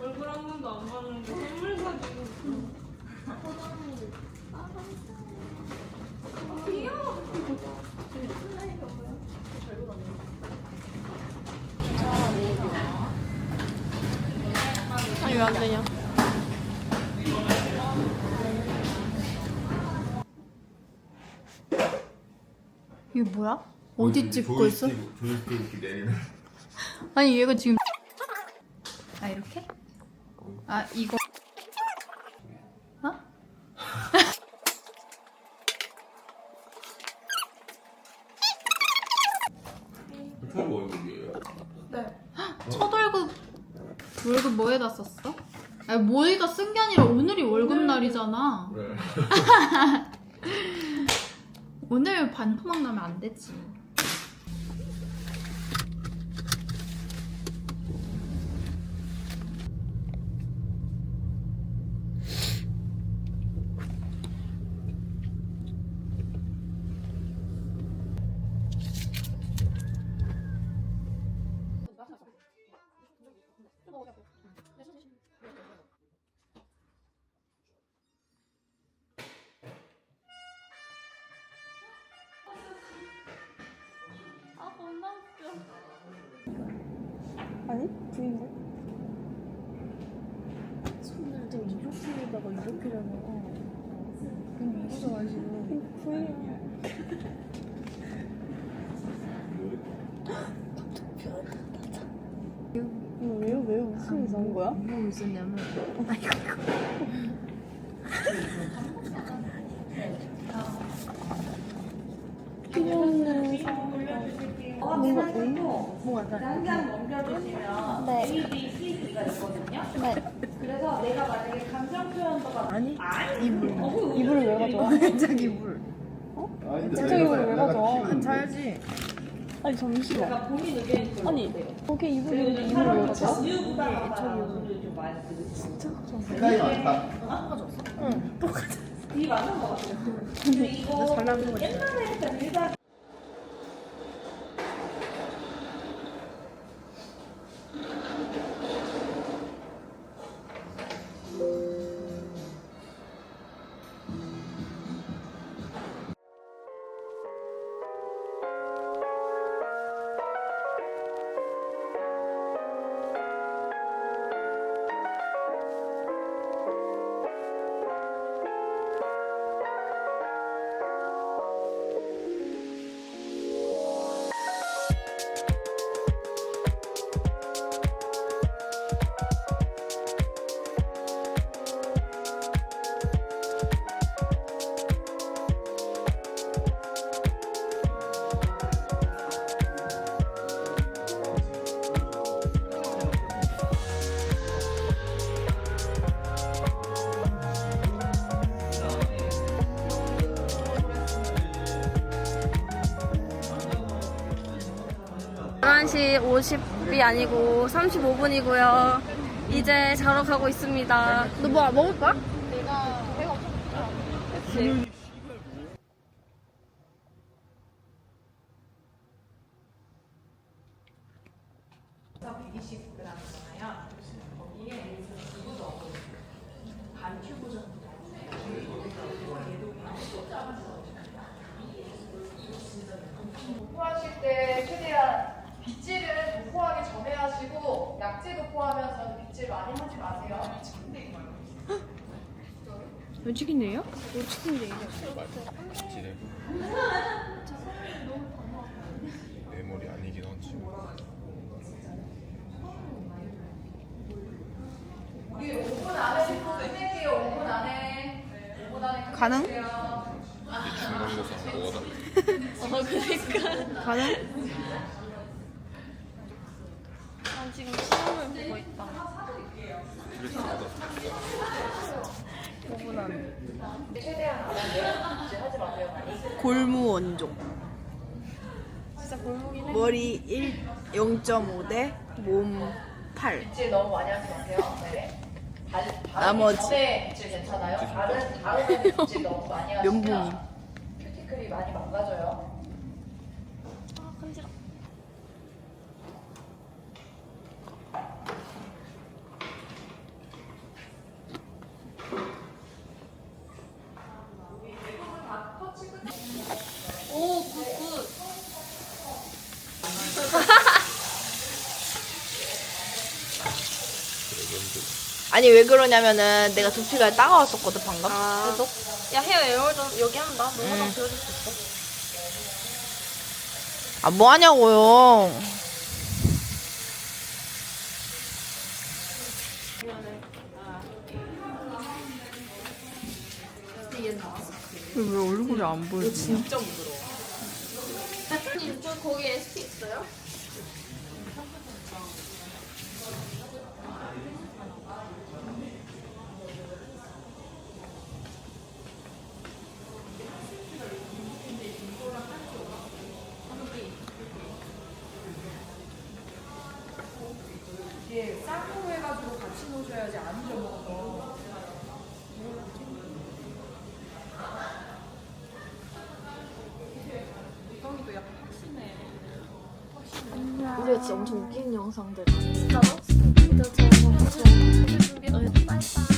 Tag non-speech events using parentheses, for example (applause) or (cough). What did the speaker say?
얼굴 한 번도 안 봤는데 선물 사주고 아니 왜 안 되냐? 이게 뭐야? 어디 찍고 있어? 조이스틱 아니 얘가 지금 아 이렇게? 아 이거 월급 뭐에다 썼어? 아니 뭐에다 쓴 게 아니라 오늘이 월급 날이잖아 네. (laughs) 오늘 반토막 나면 안 되지 아 겁나 웃겨 아니 부인데? 손을 좀 이렇게다가 이렇게잖아 그럼 이거잖아 지금 부인이야. (laughs) 이거 왜요? 왜요? 무슨 일 이상한 거야? 뭐 있었냐면 귀여운 뭔가 뭔가 약간 한장 넘겨주시면 네. A, B, C, D가 있거든요. 네. 그래서 내가 만약에 감정 표현도가 아니 이불 이불을 왜 가져와? 진짜 기분 진짜 이불을 왜 가져와? 자야지 아니 잠시만. 아니 거기 이불이 있는데 이불 왜 가져? 진짜? 생각이 많다. 아, 응. 똑같아. 이 맞는 거 같아. 근데 이거 옛날에 일단 10시 50이 아니고 35분이고요. 이제 자러 가고 있습니다. 너 뭐 먹을 거야? 큐브 정도 반 큐브 정도 얘도 빗질은 도포하기 전에 하시고 약재 도포하면서 빗질 많이 하지 마세요. 치킨이에요? 지뢰. 내 머리 아니긴 하지. 우리 5분 안에 끝낼게요. 5분 안에. 5분 안에 가능? 끝낼게요. 이 중간고사 뭐다? (laughs) 가능? 난 지금 시험을 보고 있다. 그래서 나도 최대한 안 하세요. 빗질 하지 마세요. 많이. 골무 원종 진짜 골목이네. 머리 1 0.5대몸 팔. 빗질 너무 많이 하지 마세요. 네. 발, 다른 나머지. 전에 괜찮아요? 다른 빗질 너무 많이 하시면 면봉이. 큐티클이 많이 망가져요. 아니 왜 그러냐면은 내가 두피가 따가웠었거든 방금. 그래서 야 헤어 에어 좀 여기 한다. 너가 다 보여줄 수 있어. 아 뭐 하냐고요. 왜 얼굴이 안 보이지? 저 거기 SP 있어요? 해가지고 같이 놓으셔야지 안 잊어먹어서. 우리가 진짜 엄청 웃기는 영상들 진짜로? 진짜 저, 저, 저 준비. 빠이빠이.